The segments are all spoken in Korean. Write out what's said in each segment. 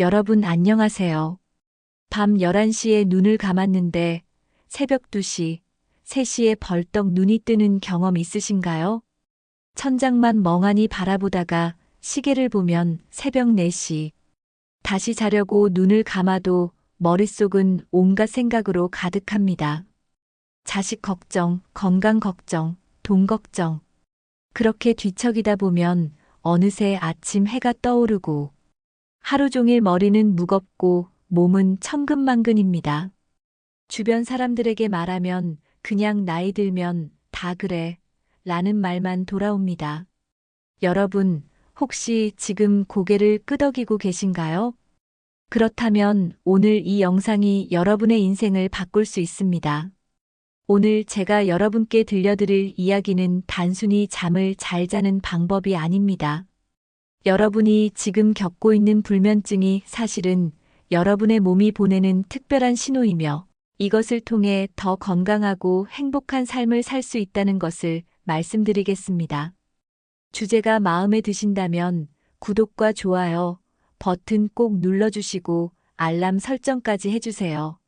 여러분 안녕하세요. 밤 11시에 눈을 감았는데 새벽 2시, 3시에 벌떡 눈이 뜨는 경험 있으신가요? 천장만 멍하니 바라보다가 시계를 보면 새벽 4시. 다시 자려고 눈을 감아도 머릿속은 온갖 생각으로 가득합니다. 자식 걱정, 건강 걱정, 돈 걱정. 그렇게 뒤척이다 보면 어느새 아침 해가 떠오르고 하루 종일 머리는 무겁고 몸은 천근만근입니다. 주변 사람들에게 말하면 그냥 나이 들면 다 그래 라는 말만 돌아옵니다. 여러분, 혹시 지금 고개를 끄덕이고 계신가요? 그렇다면 오늘 이 영상이 여러분의 인생을 바꿀 수 있습니다. 오늘 제가 여러분께 들려드릴 이야기는 단순히 잠을 잘 자는 방법이 아닙니다. 여러분이 지금 겪고 있는 불면증이 사실은 여러분의 몸이 보내는 특별한 신호이며 이것을 통해 더 건강하고 행복한 삶을 살 수 있다는 것을 말씀드리겠습니다. 주제가 마음에 드신다면 구독과 좋아요 버튼 꼭 눌러주시고 알람 설정까지 해주세요.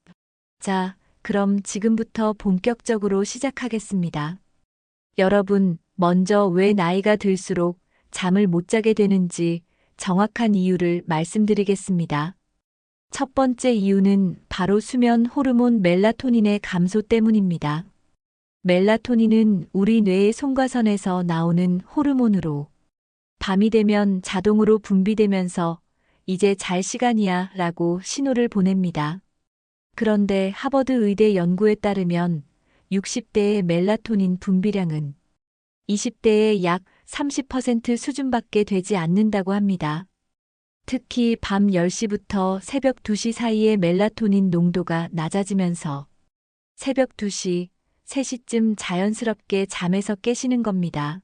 자, 그럼 지금부터 본격적으로 시작하겠습니다. 여러분, 먼저 왜 나이가 들수록 잠을 못 자게 되는지 정확한 이유를 말씀드리겠습니다. 첫 번째 이유는 바로 수면 호르몬 멜라토닌의 감소 때문입니다. 멜라토닌은 우리 뇌의 송과선에서 나오는 호르몬으로 밤이 되면 자동으로 분비되면서 이제 잘 시간이야 라고 신호를 보냅니다. 그런데 하버드 의대 연구에 따르면 60대의 멜라토닌 분비량은 20대의 약 30% 수준밖에 되지 않는다고 합니다. 특히 밤 10시부터 새벽 2시 사이에 멜라토닌 농도가 낮아지면서 새벽 2시, 3시쯤 자연스럽게 잠에서 깨시는 겁니다.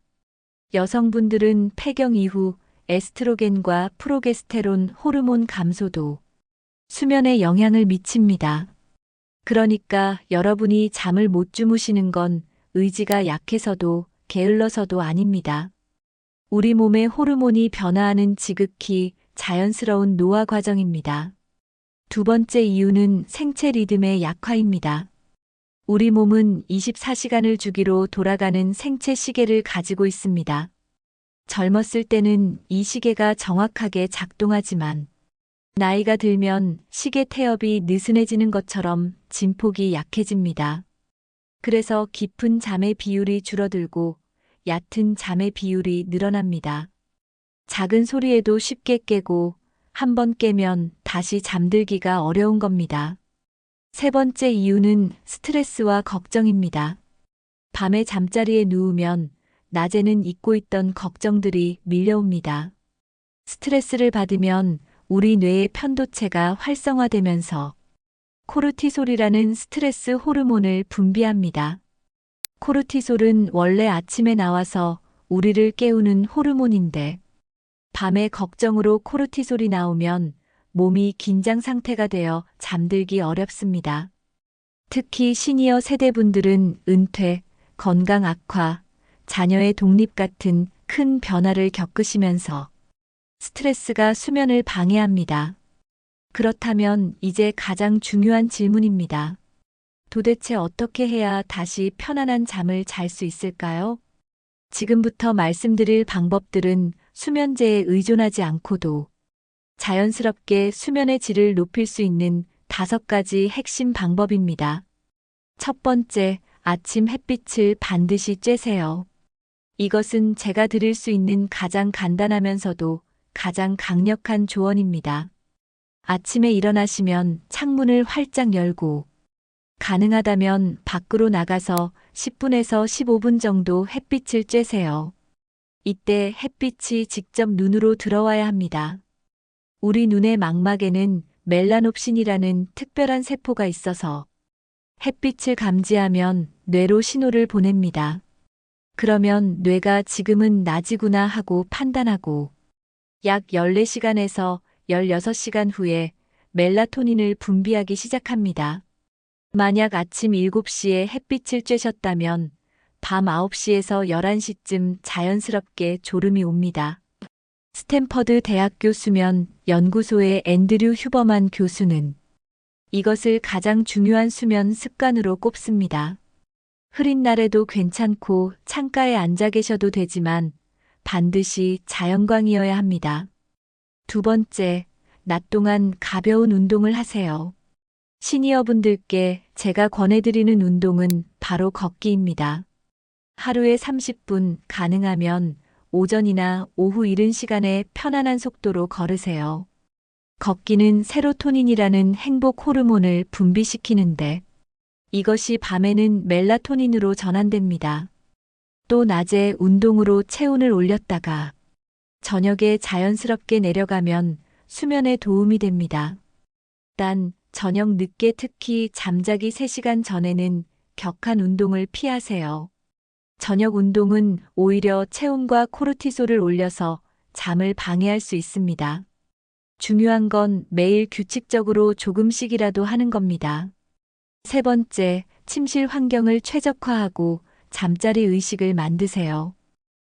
여성분들은 폐경 이후 에스트로겐과 프로게스테론 호르몬 감소도 수면에 영향을 미칩니다. 그러니까 여러분이 잠을 못 주무시는 건 의지가 약해서도 게을러서도 아닙니다. 우리 몸의 호르몬이 변화하는 지극히 자연스러운 노화 과정입니다. 두 번째 이유는 생체 리듬의 약화입니다. 우리 몸은 24시간을 주기로 돌아가는 생체 시계를 가지고 있습니다. 젊었을 때는 이 시계가 정확하게 작동하지만 나이가 들면 시계 태엽이 느슨해지는 것처럼 진폭이 약해집니다. 그래서 깊은 잠의 비율이 줄어들고 얕은 잠의 비율이 늘어납니다. 작은 소리에도 쉽게 깨고 한 번 깨면 다시 잠들기가 어려운 겁니다. 세 번째 이유는 스트레스와 걱정입니다. 밤에 잠자리에 누우면 낮에는 잊고 있던 걱정들이 밀려옵니다. 스트레스를 받으면 우리 뇌의 편도체가 활성화되면서 코르티솔이라는 스트레스 호르몬을 분비합니다. 코르티솔은 원래 아침에 나와서 우리를 깨우는 호르몬인데 밤에 걱정으로 코르티솔이 나오면 몸이 긴장 상태가 되어 잠들기 어렵습니다. 특히 시니어 세대분들은 은퇴, 건강 악화, 자녀의 독립 같은 큰 변화를 겪으시면서 스트레스가 수면을 방해합니다. 그렇다면 이제 가장 중요한 질문입니다. 도대체 어떻게 해야 다시 편안한 잠을 잘 수 있을까요? 지금부터 말씀드릴 방법들은 수면제에 의존하지 않고도 자연스럽게 수면의 질을 높일 수 있는 다섯 가지 핵심 방법입니다. 첫 번째, 아침 햇빛을 반드시 쬐세요. 이것은 제가 드릴 수 있는 가장 간단하면서도 가장 강력한 조언입니다. 아침에 일어나시면 창문을 활짝 열고 가능하다면 밖으로 나가서 10분에서 15분 정도 햇빛을 쬐세요. 이때 햇빛이 직접 눈으로 들어와야 합니다. 우리 눈의 망막에는 멜라놉신이라는 특별한 세포가 있어서 햇빛을 감지하면 뇌로 신호를 보냅니다. 그러면 뇌가 지금은 낮이구나 하고 판단하고 약 14시간에서 16시간 후에 멜라토닌을 분비하기 시작합니다. 만약 아침 7시에 햇빛을 쬐셨다면 밤 9시에서 11시쯤 자연스럽게 졸음이 옵니다. 스탠퍼드 대학교 수면 연구소의 앤드류 휴버만 교수는 이것을 가장 중요한 수면 습관으로 꼽습니다. 흐린 날에도 괜찮고 창가에 앉아 계셔도 되지만 반드시 자연광이어야 합니다. 두 번째, 낮 동안 가벼운 운동을 하세요. 시니어분들께 제가 권해드리는 운동은 바로 걷기입니다. 하루에 30분 가능하면 오전이나 오후 이른 시간에 편안한 속도로 걸으세요. 걷기는 세로토닌이라는 행복 호르몬을 분비시키는데 이것이 밤에는 멜라토닌으로 전환됩니다. 또 낮에 운동으로 체온을 올렸다가 저녁에 자연스럽게 내려가면 수면에 도움이 됩니다. 단, 저녁 늦게 특히 잠자기 3시간 전에는 격한 운동을 피하세요. 저녁 운동은 오히려 체온과 코르티솔을 올려서 잠을 방해할 수 있습니다. 중요한 건 매일 규칙적으로 조금씩이라도 하는 겁니다. 세 번째, 침실 환경을 최적화하고 잠자리 의식을 만드세요.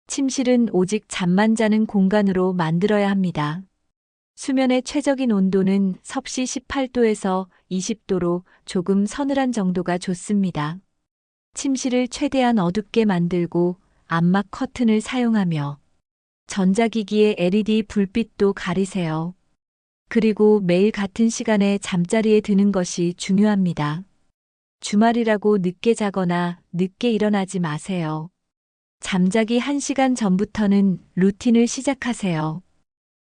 침실은 오직 잠만 자는 공간으로 만들어야 합니다. 수면의 최적인 온도는 섭씨 18도에서 20도로 조금 서늘한 정도가 좋습니다. 침실을 최대한 어둡게 만들고 암막 커튼을 사용하며 전자기기의 LED 불빛도 가리세요. 그리고 매일 같은 시간에 잠자리에 드는 것이 중요합니다. 주말이라고 늦게 자거나 늦게 일어나지 마세요. 잠자기 1시간 전부터는 루틴을 시작하세요.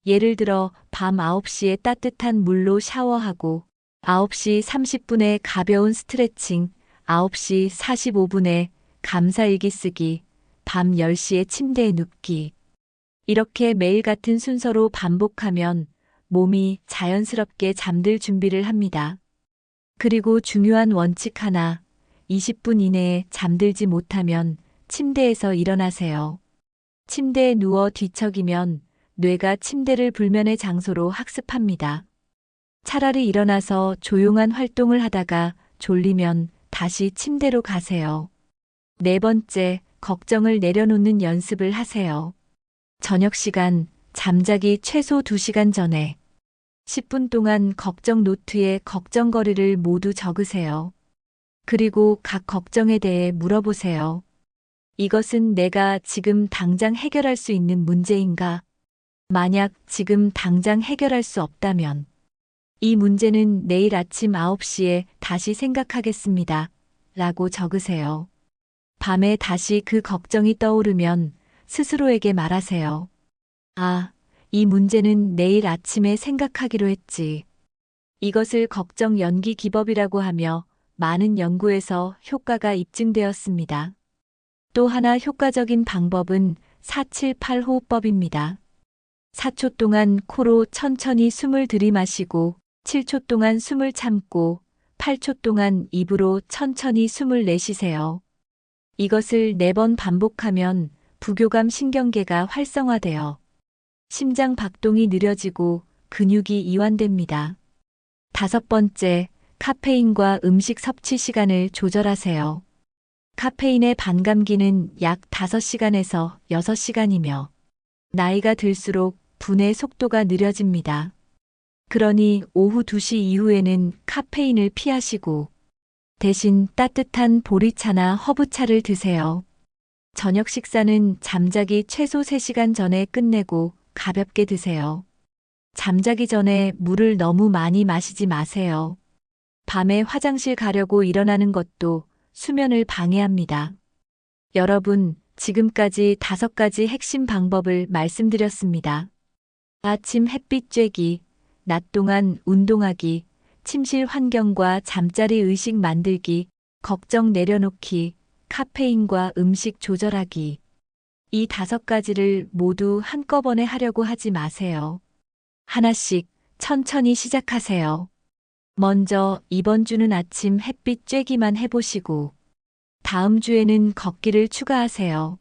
예를 들어 밤 9시에 따뜻한 물로 샤워하고 9시 30분에 가벼운 스트레칭, 9시 45분에 감사일기 쓰기, 밤 10시에 침대에 눕기. 이렇게 매일 같은 순서로 반복하면 몸이 자연스럽게 잠들 준비를 합니다. 그리고 중요한 원칙 하나, 20분 이내에 잠들지 못하면 침대에서 일어나세요. 침대에 누워 뒤척이면 뇌가 침대를 불면의 장소로 학습합니다. 차라리 일어나서 조용한 활동을 하다가 졸리면 다시 침대로 가세요. 네 번째, 걱정을 내려놓는 연습을 하세요. 저녁 시간, 잠자기 최소 2시간 전에 10분 동안 걱정 노트에 걱정거리를 모두 적으세요. 그리고 각 걱정에 대해 물어보세요. 이것은 내가 지금 당장 해결할 수 있는 문제인가? 만약 지금 당장 해결할 수 없다면 이 문제는 내일 아침 9시에 다시 생각하겠습니다. 라고 적으세요. 밤에 다시 그 걱정이 떠오르면 스스로에게 말하세요. 아, 이 문제는 내일 아침에 생각하기로 했지. 이것을 걱정 연기 기법이라고 하며 많은 연구에서 효과가 입증되었습니다. 또 하나 효과적인 방법은 478 호흡법입니다. 4초 동안 코로 천천히 숨을 들이마시고 7초 동안 숨을 참고 8초 동안 입으로 천천히 숨을 내쉬세요. 이것을 4번 반복하면 부교감 신경계가 활성화되어 심장 박동이 느려지고 근육이 이완됩니다. 다섯 번째, 카페인과 음식 섭취 시간을 조절하세요. 카페인의 반감기는 약 5시간에서 6시간이며 나이가 들수록 분해 속도가 느려집니다. 그러니 오후 2시 이후에는 카페인을 피하시고 대신 따뜻한 보리차나 허브차를 드세요. 저녁 식사는 잠자기 최소 3시간 전에 끝내고 가볍게 드세요. 잠자기 전에 물을 너무 많이 마시지 마세요. 밤에 화장실 가려고 일어나는 것도 수면을 방해합니다. 여러분, 지금까지 다섯 가지 핵심 방법을 말씀드렸습니다. 아침 햇빛 쬐기, 낮 동안 운동하기, 침실 환경과 잠자리 의식 만들기, 걱정 내려놓기, 카페인과 음식 조절하기. 이 다섯 가지를 모두 한꺼번에 하려고 하지 마세요. 하나씩 천천히 시작하세요. 먼저 이번 주는 아침 햇빛 쬐기만 해보시고, 다음 주에는 걷기를 추가하세요.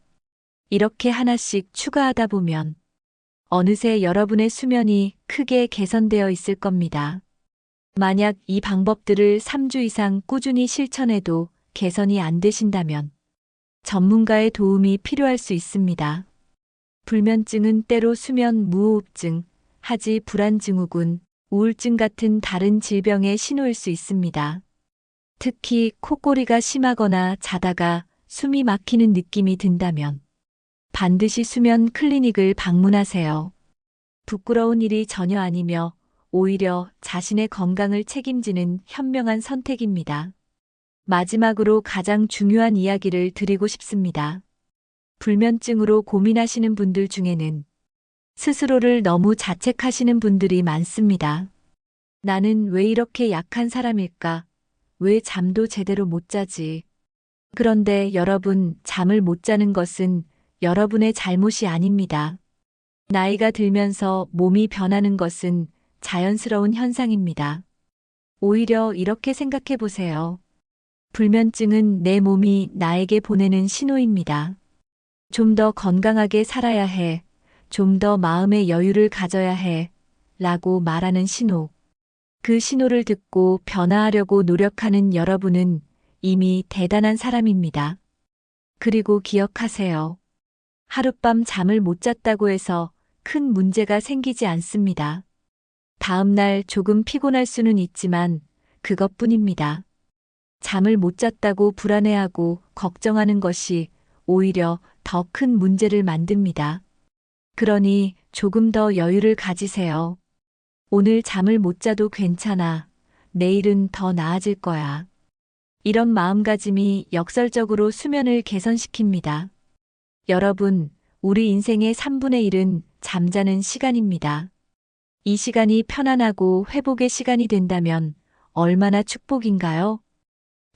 이렇게 하나씩 추가하다 보면 어느새 여러분의 수면이 크게 개선되어 있을 겁니다. 만약 이 방법들을 3주 이상 꾸준히 실천해도 개선이 안 되신다면 전문가의 도움이 필요할 수 있습니다. 불면증은 때로 수면 무호흡증, 하지 불안 증후군, 우울증 같은 다른 질병의 신호일 수 있습니다. 특히 코골이가 심하거나 자다가 숨이 막히는 느낌이 든다면 반드시 수면 클리닉을 방문하세요. 부끄러운 일이 전혀 아니며 오히려 자신의 건강을 책임지는 현명한 선택입니다. 마지막으로 가장 중요한 이야기를 드리고 싶습니다. 불면증으로 고민하시는 분들 중에는 스스로를 너무 자책하시는 분들이 많습니다. 나는 왜 이렇게 약한 사람일까? 왜 잠도 제대로 못 자지? 그런데 여러분, 잠을 못 자는 것은 여러분의 잘못이 아닙니다. 나이가 들면서 몸이 변하는 것은 자연스러운 현상입니다. 오히려 이렇게 생각해 보세요. 불면증은 내 몸이 나에게 보내는 신호입니다. 좀 더 건강하게 살아야 해. 좀 더 마음의 여유를 가져야 해. 라고 말하는 신호. 그 신호를 듣고 변화하려고 노력하는 여러분은 이미 대단한 사람입니다. 그리고 기억하세요. 하룻밤 잠을 못 잤다고 해서 큰 문제가 생기지 않습니다. 다음날 조금 피곤할 수는 있지만 그것뿐입니다. 잠을 못 잤다고 불안해하고 걱정하는 것이 오히려 더 큰 문제를 만듭니다. 그러니 조금 더 여유를 가지세요. 오늘 잠을 못 자도 괜찮아. 내일은 더 나아질 거야. 이런 마음가짐이 역설적으로 수면을 개선시킵니다. 여러분, 우리 인생의 3분의 1은 잠자는 시간입니다. 이 시간이 편안하고 회복의 시간이 된다면 얼마나 축복인가요?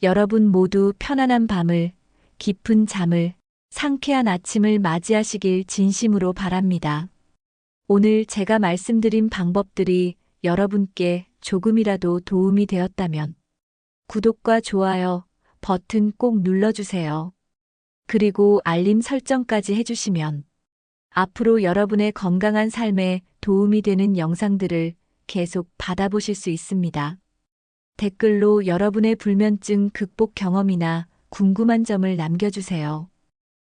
여러분 모두 편안한 밤을, 깊은 잠을, 상쾌한 아침을 맞이하시길 진심으로 바랍니다. 오늘 제가 말씀드린 방법들이 여러분께 조금이라도 도움이 되었다면 구독과 좋아요 버튼 꼭 눌러주세요. 그리고 알림 설정까지 해주시면 앞으로 여러분의 건강한 삶에 도움이 되는 영상들을 계속 받아보실 수 있습니다. 댓글로 여러분의 불면증 극복 경험이나 궁금한 점을 남겨주세요.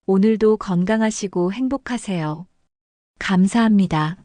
오늘도 건강하시고 행복하세요. 감사합니다.